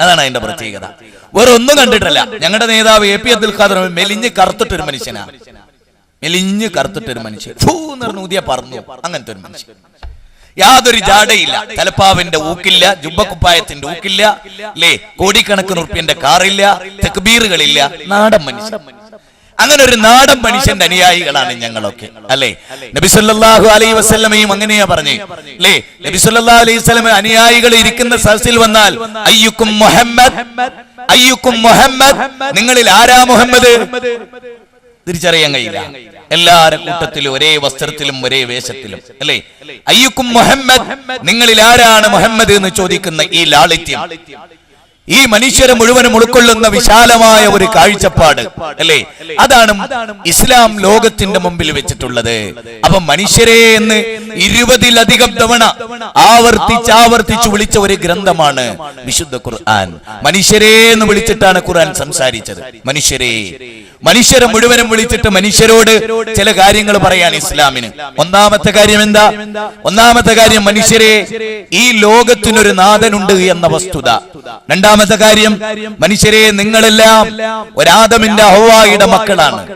അതാണ് അതിന്റെ പ്രത്യേകത. വേറെ ഒന്നും കണ്ടിട്ടില്ല. ഞങ്ങളുടെ നേതാവ് എ പി അബ്ദുൽ ഖാദർ മെലിഞ്ഞ് കറുത്തിട്ടൊരു മനുഷ്യനാ. മെലിഞ്ഞ് കറുത്തിട്ടൊരു മനുഷ്യൻ. ഊതിയ പറഞ്ഞു അങ്ങനത്തെ ഒരു മനുഷ്യൻ. യാതൊരു ജാടയില്ല. തലപ്പാവിന്റെ ഊക്കില്ല ജുബക്കുപ്പായത്തിന്റെ ഊക്കില്ല അല്ലേ കോടിക്കണക്കിന് ഉറുപ്പ്യന്റെ കാറില്ല തെക്ബീറുകളില്ല. നാടൻ മനുഷ്യൻ. അങ്ങനെ ഒരു നാടൻ മനുഷ്യന്റെ അനുയായികളാണ് ഞങ്ങളൊക്കെ. അല്ലേ? നബിസല്ലാഹു അലൈഹി വസ്ലമയും അങ്ങനെയാ പറഞ്ഞു. അല്ലേ? നബിസ്വല്ലാ അലൈഹി വസ്ലമ അനുയായികൾ ഇരിക്കുന്ന സദസ്സിൽ വന്നാൽ അയ്യുക്കും മുഹമ്മദ് അയ്യുക്കും മുഹമ്മദ് നിങ്ങളിൽ ആരാ മുഹമ്മദ്? തിരിച്ചറിയാൻ കഴിയില്ല. എല്ലാരെ കൂട്ടത്തിലും ഒരേ വസ്ത്രത്തിലും ഒരേ വേഷത്തിലും. അല്ലേ? അയ്യുക്കും മുഹമ്മദ് നിങ്ങളിൽ ആരാണ് മുഹമ്മദ്? എന്ന് ചോദിക്കുന്ന ഈ ലാളിത്യം. ഈ മനുഷ്യരെ മുഴുവനും ഉൾക്കൊള്ളുന്ന വിശാലമായ ഒരു കാഴ്ചപ്പാട് അല്ലേ? അതാണ് ഇസ്ലാം ലോകത്തിന്റെ മുമ്പിൽ വെച്ചിട്ടുള്ളത്. അപ്പൊ മനുഷ്യരെ എന്ന് ഇരുപതിലധികം തവണ ആവർത്തിച്ച് ആവർത്തിച്ച് വിളിച്ച ഒരു ഗ്രന്ഥമാണ് വിശുദ്ധ ഖുർആൻ. മനുഷ്യരെ എന്ന് വിളിച്ചിട്ടാണ് ഖുർആൻ സംസാരിച്ചത്. മനുഷ്യരെ. മനുഷ്യരെ. മുഴുവനും വിളിച്ചിട്ട് മനുഷ്യരോട് ചില കാര്യങ്ങൾ പറയാൻ ഇസ്ലാമിന്. ഒന്നാമത്തെ കാര്യം എന്താ? ഒന്നാമത്തെ കാര്യം മനുഷ്യരെ ഈ ലോകത്തിനൊരു നാഥനുണ്ട് എന്ന വസ്തുത. രണ്ടാമത്തെ കാര്യം മനുഷ്യരെ നിങ്ങളെല്ലാം ഒരാദമിന്റെ ഹവായിയുടെ മക്കളാണ്.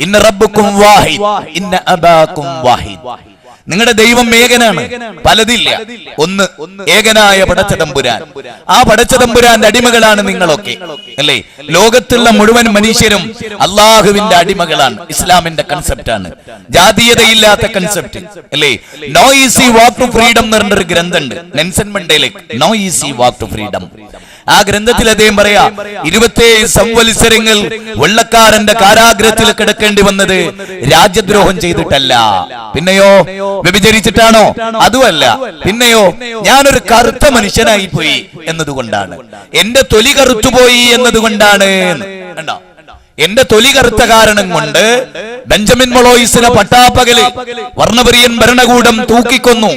ഇന്ന റബ്ബുക്കും വാഹിദ് ഇന്ന അബാക്കും വാഹിദ്. നിങ്ങളുടെ ദൈവം ഏകനാണ്. പലതില്ല. ഒന്ന് ഏകനായ പടച്ചതമ്പുരാൻ. ആ പടച്ചതമ്പുരാന്റെ അടിമകളാണ് നിങ്ങളൊക്കെ. അല്ലേ? ലോകത്തുള്ള മുഴുവൻ മനുഷ്യരും അള്ളാഹുവിന്റെ അടിമകളാണ്. ഇസ്ലാമിന്റെ കൺസെപ്റ്റ് ആണ്. ജാതീയതയില്ലാത്ത കൺസെപ്റ്റ് അല്ലേ? No easy walk to freedom എന്ന് പറഞ്ഞൊരു ഗ്രന്ഥമുണ്ട്. Nelson മണ്ടേലേക്ക് no easy walk to freedom ആ ഗ്രന്ഥത്തിൽ അദ്ദേഹം പറയാ ഇരുപത്തേഴ് സംവത്സരങ്ങൾ വെള്ളക്കാരന്റെ കാരാഗ്രഹത്തിൽ കിടക്കേണ്ടി വന്നത് രാജ്യദ്രോഹം ചെയ്തിട്ടല്ല. പിന്നെയോ വ്യഭിചരിച്ചിട്ടാണോ? അതുമല്ല. പിന്നെയോ ഞാനൊരു കറുത്ത മനുഷ്യനായി പോയി എന്നതുകൊണ്ടാണ്. എന്റെ തൊലി കറുത്തുപോയി എന്നതുകൊണ്ടാണ്. കണ്ടോ? എന്റെ തൊലി കറുത്ത കാരണം കൊണ്ട് ബെഞ്ചമിൻ മൊളോയിസിനെ പട്ടാപ്പകൽ വർണപരിയൻ ഭരണകൂടം തൂക്കിക്കൊന്നു.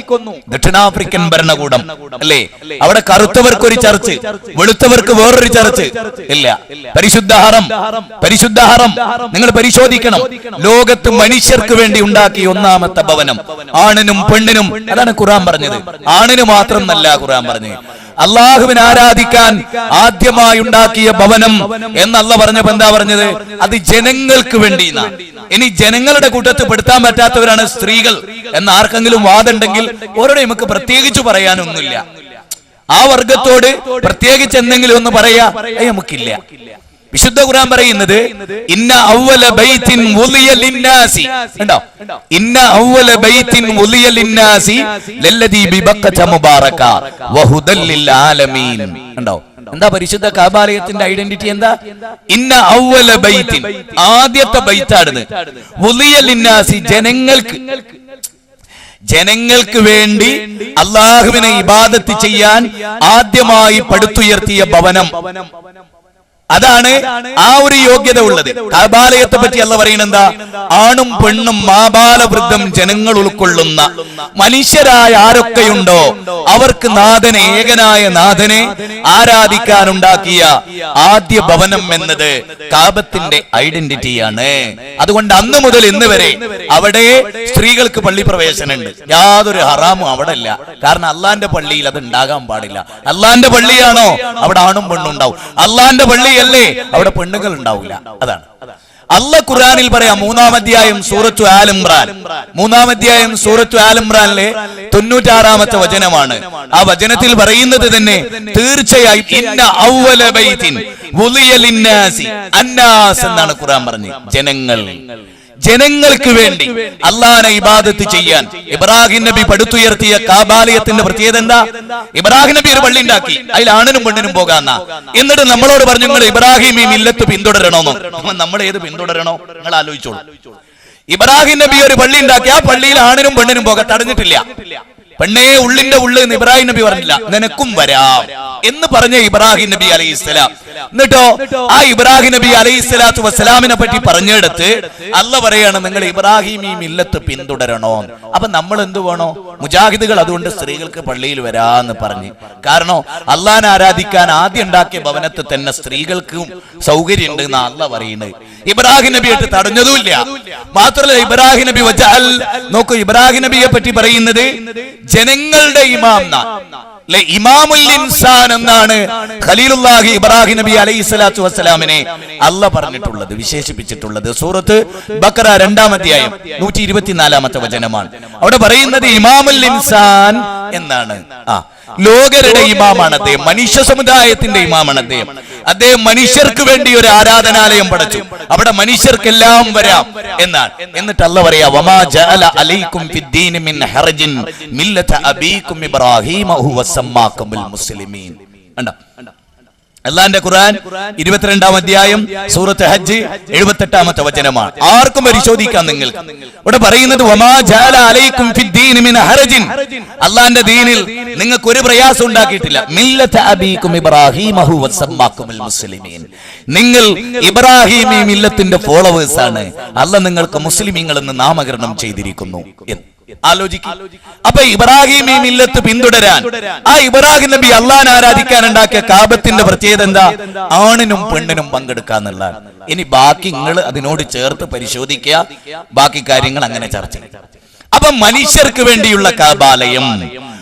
ദക്ഷിണാഫ്രിക്കൻ ഭരണകൂടം. അല്ലേ? അവിടെ കറുത്തവർക്ക് ഒരു ചർച്ച് വെളുത്തവർക്ക് വേറൊരു ചർച്ച്. ഇല്ല. പരിശുദ്ധ ഹറം പരിശുദ്ധ ഹറം നിങ്ങൾ പരിശോധിക്കണം. ലോകത്ത് മനുഷ്യർക്ക് വേണ്ടി ഉണ്ടാക്കിയ ഒന്നാമത്തെ ഭവനം ആണിനും പെണ്ണിനും. അതാണ് ഖുറാൻ പറഞ്ഞത്. ആണിന് മാത്രം നല്ല ഖുറാൻ പറഞ്ഞത്. അള്ളാഹുവിനെ ആരാധിക്കാൻ ആദ്യമായി ഉണ്ടാക്കിയ ഭവനം എന്നല്ല പറഞ്ഞപ്പോ എന്താ പറഞ്ഞത്? അത് ജനങ്ങൾക്ക് വേണ്ടി ഇനി ജനങ്ങളുടെ കൂട്ടത്തിൽ പെടുത്താൻ പറ്റാത്തവരാണ് സ്ത്രീകൾ. എന്ന് ആർക്കെങ്കിലും വാദമുണ്ടെങ്കിൽ ഓരോടെ നമുക്ക് പ്രത്യേകിച്ച് പറയാനൊന്നുമില്ല. ആ വർഗത്തോട് പ്രത്യേകിച്ച് എന്തെങ്കിലും ഒന്ന് പറയാ നമുക്കില്ല. വിശുദ്ധ ഖുർആൻ പറയുന്നത് ഇന്ന അവല ബൈത്തിൻ വുളിയ ലിന്നാസി. കണ്ടോ? ഇന്ന അവല ബൈത്തിൻ വുളിയ ലിന്നാസി ലല്ലദീ ബിബക്കത മുബാറക വഹുദൽ ലിൽ ആലമീൻ. കണ്ടോ? എന്താ പരിശുദ്ധ കാബാലയത്തിന്റെ ഐഡന്റിറ്റി എന്താ? ഇന്ന അവല ബൈത്തിൻ ആദ്യത്തെ ബൈത്താണ് വുളിയ ലിന്നാസി ജനങ്ങൾക്ക് ജനങ്ങൾക്ക് വേണ്ടി അള്ളാഹുവിനെ ഇബാദത്ത് ചെയ്യാൻ ആദ്യമായി പടുത്തുയർത്തിയ ഭവനം. അതാണ് ആ ഒരു യോഗ്യത ഉള്ളത്. കബാലയത്തെ പറ്റി അല്ല പറയുന്നത് എന്താ? ആണും പെണ്ണും മാബാലവൃദ്ധം ജനങ്ങൾ ഉൾക്കൊള്ളുന്ന മനുഷ്യരായ ആരൊക്കെയുണ്ടോ? അവർക്ക് നാഥനെ ഏകനായ നാഥനെ ആരാധിക്കാനുണ്ടാക്കിയ ആദ്യ ഭവനം എന്നത് കാപത്തിന്റെ ഐഡന്റിറ്റിയാണ് അതുകൊണ്ട് അന്ന് മുതൽ ഇന്ന് വരെ അവിടെ സ്ത്രീകൾക്ക് പള്ളി പ്രവേശനമുണ്ട്. യാതൊരു ഹറാമും അവിടെ ഇല്ല. കാരണം അള്ളാന്റെ പള്ളിയിൽ അത് ഉണ്ടാകാൻ പാടില്ല. അള്ളാന്റെ പള്ളിയാണോ? അവിടെ ആണും പെണ്ണും ഉണ്ടാവും. അള്ളാന്റെ പള്ളിയല്ലേ അവിടെ പെണ്ണുങ്ങൾ ഉണ്ടാവില്ല. അതാണ്. അല്ല ഖുറാനിൽ പറയാം മൂന്നാം അധ്യായം സൂറത്തു ആലിമ്രാൻ മൂന്നാം അധ്യായം സൂറത്തു ആലിമ്രാനിലെ തൊണ്ണൂറ്റാറാമത്തെ വചനമാണ്. ആ വചനത്തിൽ പറയുന്നത് തന്നെ തീർച്ചയായും ഇന്ന ലിന്നാസി അന്നാസ് എന്നാണ് ഖുറാൻ പറഞ്ഞത്. ജനങ്ങൾ. ജനങ്ങൾക്ക് വേണ്ടി അള്ളാനെ ഇബാദത്ത് ചെയ്യാൻ ഇബ്രാഹിം നബി പടുത്തുയർത്തിയ കാബാലയത്തിന്റെ പ്രത്യേകത എന്താ? ഇബ്രാഹിം നബി ഒരു പള്ളി ഉണ്ടാക്കി അതിൽ ആണിനും പെണ്ണിനും പോകാന്ന. എന്നിട്ട് നമ്മളോട് പറഞ്ഞു നിങ്ങൾ ഇബ്രാഹിം ഈ മില്ലത്ത് പിന്തുടരണോന്നോ നമ്മൾ ഏത് പിന്തുടരണോ? നിങ്ങൾ ആലോചിച്ചോളൂ. ഇബ്രാഹിം നബി ഒരു പള്ളി ഉണ്ടാക്കി. ആ പള്ളിയിൽ ആണിനും പെണ്ണിനും പോകാൻ തടഞ്ഞിട്ടില്ല. പെണ്ണേ ഉള്ളിന്റെ ഉള്ളിൽ ഇബ്രാഹിം നബി പറഞ്ഞില്ല നിനക്കും വരാം. എന്ന് പറഞ്ഞ ഇബ്രാഹിം നബി അലൈഹി സ്വലാം. എന്നിട്ടോ ആ ഇബ്രാഹിം നബി അലൈഹി സ്വലാത്തു വസ്സലാമിനെ പറ്റി പറഞ്ഞെടുത്ത് അല്ല പറയാണ് നിങ്ങൾ ഇബ്രാഹിം ഈ മില്ലത്ത് പിന്തുടരണോ? അപ്പൊ നമ്മൾ എന്ത് വേണോ? മുജാഹിദുകൾ അതുകൊണ്ട് സ്ത്രീകൾക്ക് പള്ളിയിൽ വരാന്ന് പറഞ്ഞ്. കാരണം അള്ളാൻ ആരാധിക്കാൻ ആദ്യം ഉണ്ടാക്കിയ ഭവനത്തിൽ തന്നെ സ്ത്രീകൾക്കും സൗകര്യമുണ്ട് എന്നാ അല്ല പറയുന്നത്. ഇബ്രാഹിം നബി ആയിട്ട് തടഞ്ഞതുമില്ല. മാത്രമല്ല ഇബ്രാഹിം നബി വച്ചാൽ നോക്കൂ ഇബ്രാഹിം നബിയെ പറ്റി പറയുന്നത് ജനങ്ങളുടെ ഇമാം ഇമാമുൽ ഇൻസാൻ എന്നാണ് ഖലീലുല്ലാഹി ഇബ്രാഹിം നബി അലൈഹി സ്വലാത്തു വസ്സലാമിനെ അല്ല പറഞ്ഞിട്ടുള്ളത് വിശേഷിപ്പിച്ചിട്ടുള്ളത്. സൂറത്ത് ബക്കറ രണ്ടാം അധ്യായം നൂറ്റി ഇരുപത്തിനാലാമത്തെ വചനമാണ്. അവിടെ പറയുന്നത് ഇമാമുൽ ഇൻസാൻ എന്നാണ്. ആ. ലോകരുടെ ഇമാമാണ് അദ്ദേഹം മനുഷ്യ സമുദായത്തിന്റെ ഇമാമാണ് അദ്ദേഹം അദ്ദേഹം മനുഷ്യർക്ക് വേണ്ടി ഒരു ആരാധനാലയം പടച്ചു. അവിടെ മനുഷ്യർക്കെല്ലാം വരാം എന്നാണ് എന്നിട്ട് അല്ല പറയാ വമാ ജഅല അലൈക്കും മിൻ ഹർജിൻ മില്ലത ഇബ്രാഹീമ ഹുവ മുസ്ലിമീൻ. കണ്ടോ? അള്ളാന്റെ ഖുർആൻ ഇരുപത്തിരണ്ടാം അധ്യായം സൂറത്ത് ഹജ്ജ് എഴുപത്തെട്ടാമത്തെ വചനമാണ്. ആർക്കും പരിശോധിക്കാം നിങ്ങൾ ഇവിടെ പറയുന്നത് അള്ളാന്റെ ദീനിൽ നിങ്ങൾക്ക് ഒരു പ്രയാസം ഉണ്ടാക്കിയിട്ടില്ല. നിങ്ങൾ ഇബ്രാഹിമി മില്ലത്തിന്റെ ഫോളോവേഴ്സ് ആണ്. അല്ല നിങ്ങൾക്ക് മുസ്ലിമീങ്ങൾ എന്ന് നാമകരണം ചെയ്തിരിക്കുന്നു എന്ന്. ആലോചിക്കും. അപ്പൊ ഇബ്രാഹിം ഈ മില്ലത്ത് പിന്തുടരാൻ ആ ഇബ്രാഹിം നബി അള്ളാൻ ആരാധിക്കാൻ ഉണ്ടാക്കിയ കാബത്തിന്റെ പ്രത്യേകത എന്താ? ആണിനും പെണ്ണിനും പങ്കെടുക്കാന്നുള്ളതാണ് ഇനി ബാക്കി നിങ്ങൾ അതിനോട് ചേർത്ത് പരിശോധിക്കുക. ബാക്കി കാര്യങ്ങൾ അങ്ങനെ ചർച്ച ചെയ്യും. അപ്പൊ മനുഷ്യർക്ക് വേണ്ടിയുള്ള കാബാലയം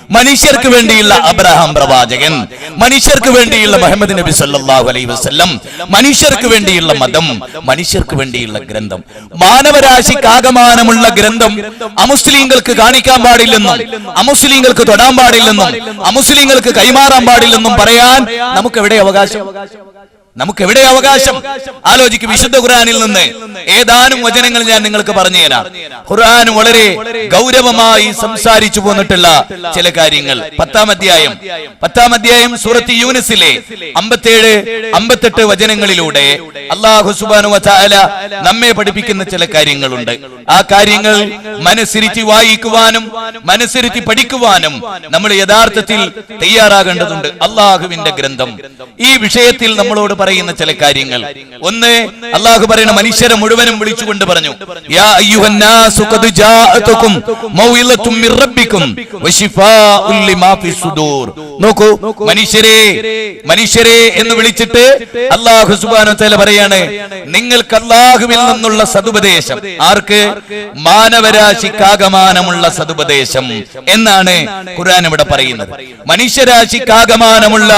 മനുഷ്യർക്ക് വേണ്ടിയുള്ള അബ്രഹാം പ്രവാചകൻ മനുഷ്യർക്ക് വേണ്ടിയുള്ള മുഹമ്മദ് നബി സല്ലാഹു അലൈ വസല്ലം മനുഷ്യർക്ക് വേണ്ടിയുള്ള മതം മനുഷ്യർക്ക് വേണ്ടിയുള്ള ഗ്രന്ഥം. മാനവരാശിക്ക് ആകമാനമുള്ള ഗ്രന്ഥം അമുസ്ലിങ്ങൾക്ക് കാണിക്കാൻ പാടില്ലെന്നും അമുസ്ലിങ്ങൾക്ക് തൊടാൻ പാടില്ലെന്നും അമുസ്ലിങ്ങൾക്ക് കൈമാറാൻ പാടില്ലെന്നും പറയാൻ നമുക്ക് എവിടെ അവകാശം? നമുക്ക് എവിടെ അവകാശം? ആലോചിക്കും വിശുദ്ധ ഖുർആനിൽ നിന്ന്. ഏതാനും വചനങ്ങൾ ഞാൻ നിങ്ങൾക്ക് പറഞ്ഞു തരാം. ഖുർആൻ വളരെ ഗൗരവമായി സംസാരിച്ചു പോന്നിട്ടുള്ള ചില കാര്യങ്ങൾ. പത്താം അധ്യായം. പത്താം അധ്യായം സൂറത്ത് യൂനിസിലെ അമ്പത്തേഴ് അമ്പത്തെട്ട് വചനങ്ങളിലൂടെ അള്ളാഹു സുബാനു വചാല നമ്മെ പഠിപ്പിക്കുന്ന ചില കാര്യങ്ങളുണ്ട്. ആ കാര്യങ്ങൾ മനസ്സിരിച്ച് വായിക്കുവാനും മനസ്സിരുത്തി പഠിക്കുവാനും നമ്മൾ യഥാർത്ഥത്തിൽ തയ്യാറാകേണ്ടതുണ്ട്. അള്ളാഹുവിന്റെ ഗ്രന്ഥം. ഈ വിഷയത്തിൽ നമ്മളോട് പറയുന്ന ചില കാര്യങ്ങൾ. ഒന്ന് അള്ളാഹു പറയുന്ന മനുഷ്യരെ മുഴുവനും വിളിച്ചുകൊണ്ട് പറഞ്ഞു നോക്കൂ മനുഷ്യരെ മനുഷ്യരെ എന്ന് വിളിച്ചിട്ട് അള്ളാഹു സുബ്ഹാനഹു വ തആല പറയാണ് നിങ്ങൾക്ക് അള്ളാഹുവിൽ നിന്നുള്ള സതുപദേശം. ആർക്ക്? മാനവരാശിക്കാകമാനമുള്ള സതുപദേശം എന്നാണ് ഖുർആൻ ഇവിടെ പറയുന്നത്. മനുഷ്യരാശിക്കാകമാനമുള്ള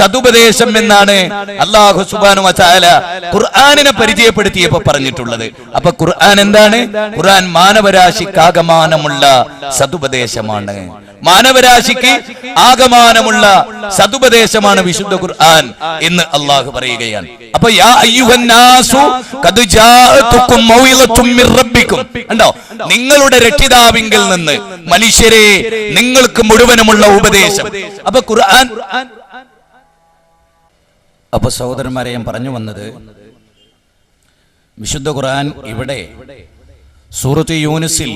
സതുപദേശം എന്നാണ് അള്ളാഹു സുബാനു വച്ചാല ഖുർആാനിനെ പരിചയപ്പെടുത്തിയപ്പോ പറഞ്ഞിട്ടുള്ളത്. അപ്പൊ ഖുർആൻ എന്താണ്? ഖുർആൻ മാനവരാശിക്കാകമാനമുള്ള സതുപദേശമാണ്. മാനവരാശിക്ക് ആകമാനമുള്ള സതുപദേശമാണ് വിശുദ്ധ ഖുർആൻ എന്ന് അള്ളാഹു പറയുകയാണ്. അപ്പൊ കണ്ടോ? നിങ്ങളുടെ രക്ഷിതാവിങ്കിൽ നിന്ന് മനുഷ്യരെ നിങ്ങൾക്ക് മുഴുവനുമുള്ള ഉപദേശം. അപ്പൊ ഖുർആൻ അപ്പൊ സഹോദരന്മാരെ ഞാൻ പറഞ്ഞു വന്നത് വിശുദ്ധ ഖുർആൻ ഇവിടെ സൂറത്ത് യൂനിസിൽ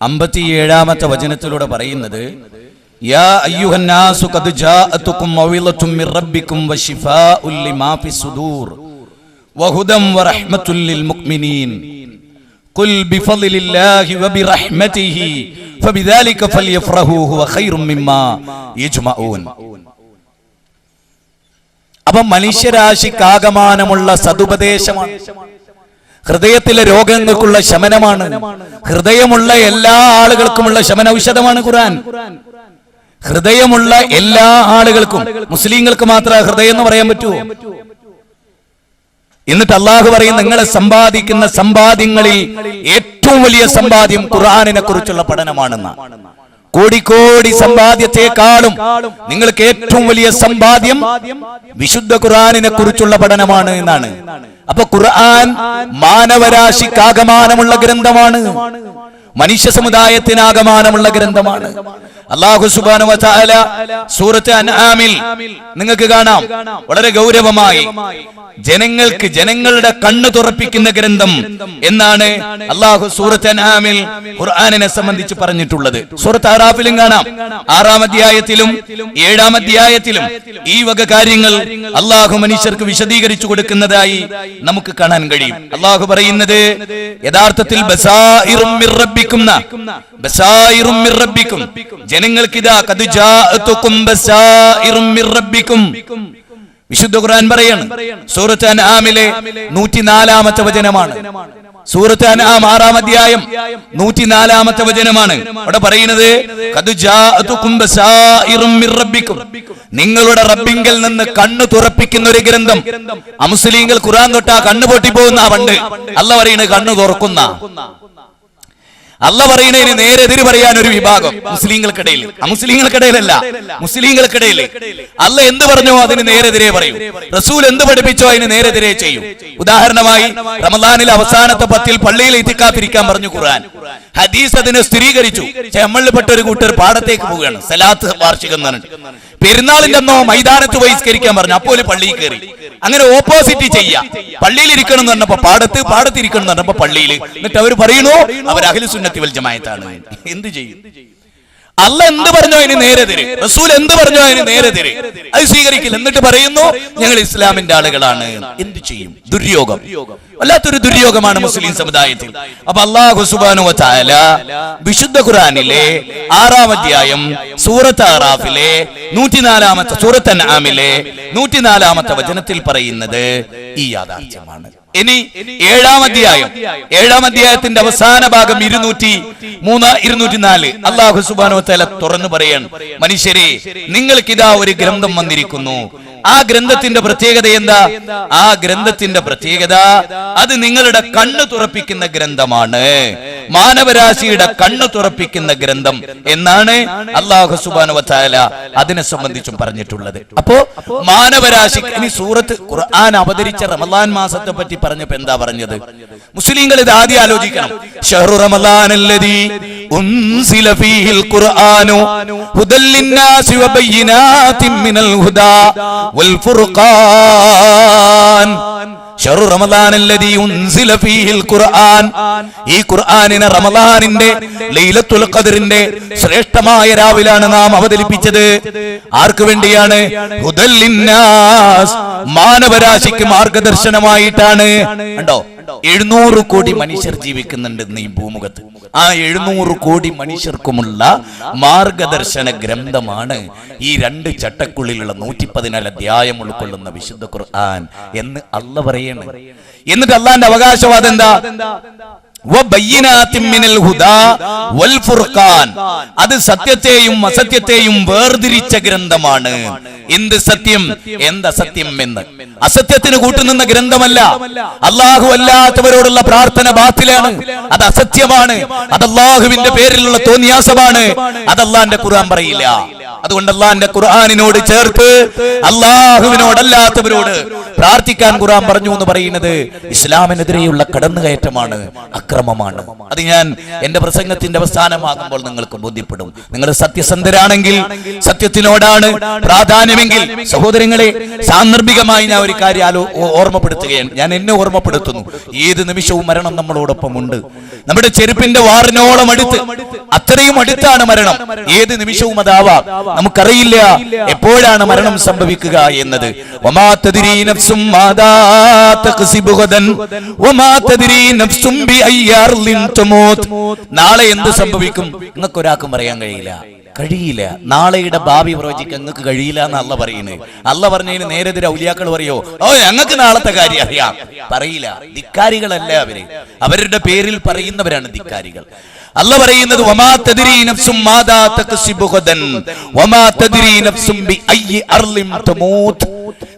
അമ്പത്തിയേഴാമത്തെ വചനത്തിലൂടെ പറയുന്നത് യാ അയ്യുഹന്നാസു ഖദ് ജാഅതുകും മിർ ലിമാ ഫി സുദൂർ ലിൽ മുഅ്മിനീൻ ഖുൽ വബിറഹ്മതിഹി ഫബിദാലിക ഫൽയഫ്റഹൂ ഹുവ മിമ്മാ യജ്മഊൻ. അപ്പൊ മനുഷ്യരാശിക്കാകമാനമുള്ള സതുപദേശമാണ്. ഹൃദയത്തിലെ രോഗങ്ങൾക്കുള്ള ശമനമാണ്. ഹൃദയമുള്ള എല്ലാ ആളുകൾക്കുമുള്ള ശമന ഔഷധമാണ് ഖുർആൻ. ഹൃദയമുള്ള എല്ലാ ആളുകൾക്കും മുസ്ലിങ്ങൾക്ക് മാത്രമേ ഹൃദയം എന്ന് പറയാൻ പറ്റൂ. എന്നിട്ട് അള്ളാഹു പറയും നിങ്ങളെ സമ്പാദിക്കുന്ന സമ്പാദ്യങ്ങളിൽ ഏറ്റവും വലിയ സമ്പാദ്യം ഖുർആാനിനെ കുറിച്ചുള്ള പഠനമാണെന്ന്. കോടിക്കോടി സമ്പാദ്യത്തെക്കാളും നിങ്ങൾക്ക് ഏറ്റവും വലിയ സമ്പാദ്യം വിശുദ്ധ ഖുർആാനിനെ കുറിച്ചുള്ള പഠനമാണ് എന്നാണ്. അപ്പൊ ഖുർആൻ മാനവരാശിക്കാകമാനമുള്ള ഗ്രന്ഥമാണ്. മനുഷ്യ സമുദായത്തിനാകമാനമുള്ള ഗ്രന്ഥമാണ് അള്ളാഹു സുബാനു സൂറത്ത് അൻആമിൽ നിങ്ങൾക്ക് കാണാം. വളരെ ഗൗരവമായി ജനങ്ങൾക്ക് ജനങ്ങളുടെ കണ്ണു തുറപ്പിക്കുന്ന ഗ്രന്ഥം എന്നാണ് അള്ളാഹു സൂറത്ത് അൻആമിൽ ഖുർആാനിനെ സംബന്ധിച്ച് പറഞ്ഞിട്ടുള്ളത്. സൂറത്ത് ആറാഫിലും കാണാം. ആറാം അധ്യായത്തിലും ഏഴാം അധ്യായത്തിലും ഈ വക കാര്യങ്ങൾ അള്ളാഹു മനുഷ്യർക്ക് വിശദീകരിച്ചു കൊടുക്കുന്നതായി നമുക്ക് കാണാൻ കഴിയും. അള്ളാഹു പറയുന്നത് യഥാർത്ഥത്തിൽ ബസായിറും ബസായിറും മിർ റബ്ബിക്കും. ജനങ്ങൾക്ക് ഇതാ കദ് ജാഅതുക്കും മിർ റബ്ബിക്കും. വിശുദ്ധ ഖുർആൻ പറയാണ് സൂറത്ത് അൻആമിലെ നൂറ്റിനാലാമത്തെ വചനമാണ്. സൂറത്ത് അൻആം ആറാം അധ്യായം നൂറ്റിനാലാമത്തെ വചനമാണ്. അവിടെ പറയുന്നത് "ഖദ് ജാഅതുകും ബസായിറും മിർ റബ്ബിക്കും." നിങ്ങളുടെ റബ്ബിങ്കൽ നിന്ന് കണ്ണു തുറപ്പിക്കുന്ന ഒരു ഗ്രന്ഥം. അമുസ്ലിങ്ങൾ ഖുർആൻ തൊട്ടാ കണ്ണ് പൊട്ടിപ്പോകുന്ന പണ്ട്. അല്ല പറയുന്നത് കണ്ണു തുറക്കുന്ന. അല്ല പറയുന്നതിന് നേരെ എതിര് പറയാൻ ഒരു വിഭാഗം. മുസ്ലിങ്ങൾക്കിടയിൽ. മുസ്ലിങ്ങൾക്കിടയിലല്ല. മുസ്ലിങ്ങൾക്കിടയിൽ അല്ല എന്ത് പറഞ്ഞോ അതിന് നേരെതിരെ പറയും. റസൂൽ എന്ത് പഠിപ്പിച്ചോ അതിന് നേരെതിരെ ചെയ്യും. ഉദാഹരണമായി റമദാനിൽ അവസാനത്തെ പത്തിൽ പള്ളിയിൽ എത്തിക്കാത്തിരിക്കാൻ പറഞ്ഞു ഖുർആൻ. ഹദീസ് അതിനെ സ്ഥിരീകരിച്ചു. ചെമ്മളിൽപ്പെട്ട ഒരു കൂട്ടർ പാടത്തേക്ക് പോവുകയാണ്. സലാത്ത് വാർഷികം എന്ന് പെരുന്നാളിന്റെ അന്നോ മൈതാനത്ത് ബഹിഷ്കരിക്കാൻ പറഞ്ഞു. അപ്പോൾ പള്ളിയിൽ കയറി. അങ്ങനെ ഓപ്പോസിറ്റ് ചെയ്യാം. പള്ളിയിൽ ഇരിക്കണം എന്ന് പറഞ്ഞപ്പോ പാടത്ത് പാടത്ത് ഇരിക്കണം എന്ന് പറഞ്ഞപ്പോ പള്ളിയിൽ എന്നിട്ട് അവർ പറയുന്നു അവർ അഖിലുസുന്നത്തി വൽ ജമായത്താണ്. എന്ത് ചെയ്യും? അല്ല എന്ത് പറഞ്ഞു അതിന് നേരെതിരെ റസൂൽ എന്ത് പറഞ്ഞു അതിന് നേരെതിരെ അത് സ്വീകരിക്കില്ല. എന്നിട്ട് പറയുന്നു ഞങ്ങൾ ഇസ്ലാമിന്റെ ആളുകളാണ്. എന്ത് ചെയ്യും? ദുര്യോഗം. വല്ലാത്തൊരു ദുര്യോഗമാണ് മുസ്ലിം സമുദായത്തിൽ. അപ്പൊ അള്ളാഹു സുബാനു വിശുദ്ധ ഖുറാനിലെ ആറാം അധ്യായം സൂറത്ത് ആറാഫിലെ നൂറ്റിനാലാമത്തെ സൂറത്ത് അനാമിലെ നൂറ്റിനാലാമത്തെ വചനത്തിൽ പറയുന്നത് ഈ യാഥാർത്ഥ്യമാണ്. ഇനി ഏഴാം അധ്യായം. ഏഴാം അധ്യായത്തിന്റെ അവസാന ഭാഗം ഇരുന്നൂറ്റി മൂന്ന് ഇരുന്നൂറ്റി നാല് അള്ളാഹു സുബാനോ തല തുറന്നു പറയാണ്. മനുഷ്യരെ നിങ്ങൾക്കിതാ ഒരു ഗ്രന്ഥം വന്നിരിക്കുന്നു. ആ ഗ്രന്ഥത്തിന്റെ പ്രത്യേകത എന്താ? ആ ഗ്രന്ഥത്തിന്റെ പ്രത്യേകത അത് നിങ്ങളുടെ കണ്ണു തുറപ്പിക്കുന്ന ഗ്രന്ഥമാണ്. മാനവരാശിയുടെ കണ്ണു തുറപ്പിക്കുന്ന ഗ്രന്ഥം എന്നാണ് അള്ളാഹു സുബാന അതിനെ സംബന്ധിച്ചും പറഞ്ഞിട്ടുള്ളത്. അപ്പോ മാനവരാശി ഇനി സൂറത്ത് ഖുർആൻ അവതരിച്ച റമദാൻ മാസത്തെ പറ്റി പറഞ്ഞപ്പോ എന്താ പറഞ്ഞത്? മുസ്ലിങ്ങൾ ഇത് ആദ്യം ആലോചിക്കണം. ഷഹറു ഉൻസില ഫീഹിൽ ഖുർആനു ഹുദൽ ലിന്നാസി വബയ്യിനാതിൻ മിനൽ ഉൻസില ഖുർആൻ. ഈ ഖുർആനിനെ ലൈലത്തുൽ ശ്രേഷ്ഠമായ രാവിലാണ് നാം അവതരിപ്പിച്ചത്. ആർക്കു വേണ്ടിയാണ്? മാനവരാശിക്ക് മാർഗദർശനമായിട്ടാണ്. കണ്ടോ? എഴുന്നൂറ് കോടി മനുഷ്യർ ജീവിക്കുന്നുണ്ട് ഈ ഭൂമുഖത്ത്. ആ എഴുന്നൂറ് കോടി മനുഷ്യർക്കുമുള്ള മാർഗദർശന ഗ്രന്ഥമാണ് ഈ രണ്ട് ചട്ടക്കുള്ളിലുള്ള നൂറ്റി പതിനാല് അധ്യായം ഉൾക്കൊള്ളുന്ന വിശുദ്ധ ഖുർആൻ എന്ന് അല്ല പറയാണ്. എന്നിട്ട് അള്ളാന്റെ അവകാശവാദം എന്താ? അത് സത്യത്തെയും അസത്യത്തെയും വേർതിരിച്ച ഗ്രന്ഥമാണ്. എന്ത് സത്യം? എന്ത് അസത്യം എന്ന്. അസത്യത്തിന് കൂട്ടുനിന്ന ഗ്രന്ഥമല്ല. അള്ളാഹു അല്ലാത്തവരോടുള്ള പ്രാർത്ഥന ബാത്തിലാണ്. അത് അസത്യമാണ്. അത് അള്ളാഹുവിന്റെ പേരിലുള്ള തോന്നിയാസമാണ്. അത് അള്ളാന്റെ ഖുർആൻ പറയില്ല. അതുകൊണ്ട് അള്ളാന്റെ ഖുർആാനിനോട് ചേർത്ത് അള്ളാഹുവിനോടല്ലാത്തവരോട് പ്രാർത്ഥിക്കാൻ ഖുർആൻ പറഞ്ഞു എന്ന് പറയുന്നത് ഇസ്ലാമിനെതിരെയുള്ള കടന്നുകയറ്റമാണ് അക്രമമാണ്. അത് ഞാൻ എന്റെ പ്രസംഗത്തിന്റെ അവസാനമാകുമ്പോൾ നിങ്ങൾക്ക് ബോധ്യപ്പെടും. നിങ്ങൾ സത്യസന്ധരാണെങ്കിൽ സത്യത്തിനോടാണ് പ്രാധാന്യമെങ്കിൽ സഹോദരങ്ങളെ സാന്ദർഭികമായി ഞാൻ ഒരു കാര്യം ഓർമ്മപ്പെടുത്തുകയാണ്. ഞാൻ എന്നെ ഓർമ്മപ്പെടുത്തുന്നു. ഏത് നിമിഷവും മരണം നമ്മളോടൊപ്പം ഉണ്ട് നമ്മുടെ ചെരുപ്പിന്റെ വാറിനോളം അടുത്ത് അത്രയും അടുത്താണ് മരണം. ഏത് നിമിഷവും അതാവാം. നമുക്കറിയില്ല എപ്പോഴാണ് മരണം സംഭവിക്കുക എന്നത്. നാളെ എന്ത് സംഭവിക്കും? നിങ്ങൾക്ക് ഒരാൾക്കും പറയാൻ കഴിയില്ല. കഴിയില്ല. നാളെയുടെ ഭാവി പ്രവചിക്കാൻ നിങ്ങൾക്ക് കഴിയില്ല എന്ന് അല്ല പറയുന്നത്. അല്ല പറഞ്ഞതിന് നേരെതിരെ ഔലിയാക്കൾ പറയോ? ഓ ഞങ്ങൾക്ക് നാളത്തെ കാര്യം അറിയാം. പറയില്ല. ധിക്കാരികളല്ല അവർ. അവരുടെ പേരിൽ പറയുന്നവരാണ് ധിക്കാരികൾ. അല്ല പറയുന്നത്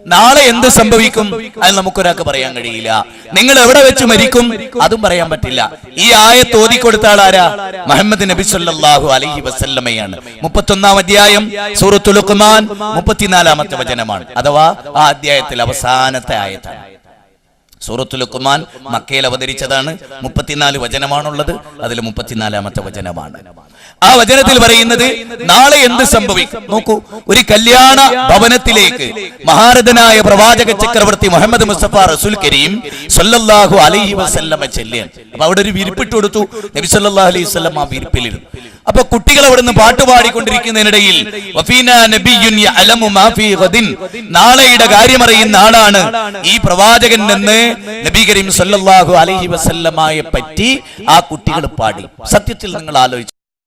നാളെ എന്ത് സംഭവിക്കും? അത് നമുക്കൊരാൾക്ക് പറയാൻ കഴിയില്ല. നിങ്ങൾ എവിടെ വെച്ച് മരിക്കും? അതും പറയാൻ പറ്റില്ല. ഈ ആയത്ത് ഓതിക്കൊടുത്ത ആളാരാ മുഹമ്മദ് നബി സല്ലാഹു അലൈഹി വസല്ലമയാണ്. മുപ്പത്തൊന്നാം അധ്യായം സൂറത്തുൽ ലുഖ്മാൻ മുപ്പത്തിനാലാമത്തെ വചനമാണ്. അഥവാ ആ അധ്യായത്തിൽ അവസാനത്തെ ആയത്താണ്. സൂറത്തുൽ ലുക്കുമാൻ മക്കയിൽ അവതരിച്ചതാണ്. മുപ്പത്തിനാല് വചനമാണുള്ളത്. അതിൽ മുപ്പത്തിനാലാമത്തെ വചനമാണ്. ആ വചനത്തിൽ പറയുന്നത് നാളെ എന്ത് സംഭവിക്കും? നോക്കൂ ഒരു കല്യാണ ഭവനത്തിലേക്ക് മഹാരഥനായ പ്രവാചക ചക്രവർത്തി മുഹമ്മദ് മുസ്തഫ റസുൽ കരീം സല്ലല്ലാഹു അലൈഹി വസല്ലമ ചെല്ലാൻ അപ്പൊ അവിടെ ഒരു വിരിപ്പിട്ട് കൊടുത്തു നബി സല്ലല്ലാഹു അലൈഹി വസല്ലം ആ വിരിപ്പിലിരുന്നു അപ്പൊ കുട്ടികൾ അവിടെ നിന്ന് പാട്ട് പാടിക്കൊണ്ടിരിക്കുന്നതിനിടയിൽ നാളെയുടെ കാര്യം അറിയുന്ന ആളാണ് ഈ പ്രവാചകൻ എന്ന് നബി കരീം സല്ലല്ലാഹു അലൈഹി വസല്ലമയെ പറ്റി ആ കുട്ടികൾ പാടി. സത്യത്തിൽ നിങ്ങൾ ആലോചിച്ചു